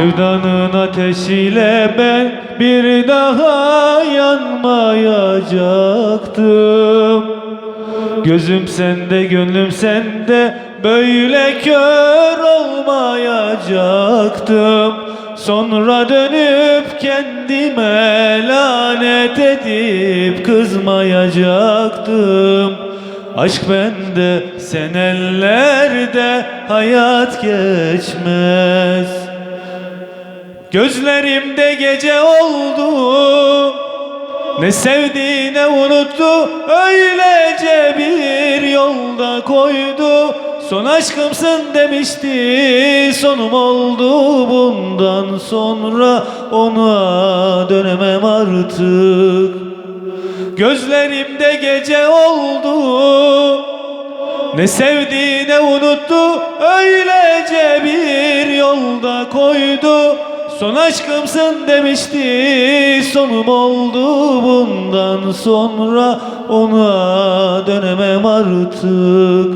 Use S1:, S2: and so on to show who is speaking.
S1: Sevdanın ateşiyle ben bir daha yanmayacaktım. Gözüm sende gönlüm sende böyle kör olmayacaktım. Sonra dönüp kendime lanet edip kızmayacaktım. Aşk bende sen ellerde hayat geçmez Gözlerimde gece oldu. Ne sevdi ne unuttu. Öylece bir yolda koydu. Son aşkımsın demişti. Sonum oldu bundan sonra. Ona dönemem artık. Gözlerimde gece oldu. Ne sevdi ne unuttu. Öylece bir yolda koydu Son aşkımsın demişti Sonum oldu bundan sonra. Ona dönemem artık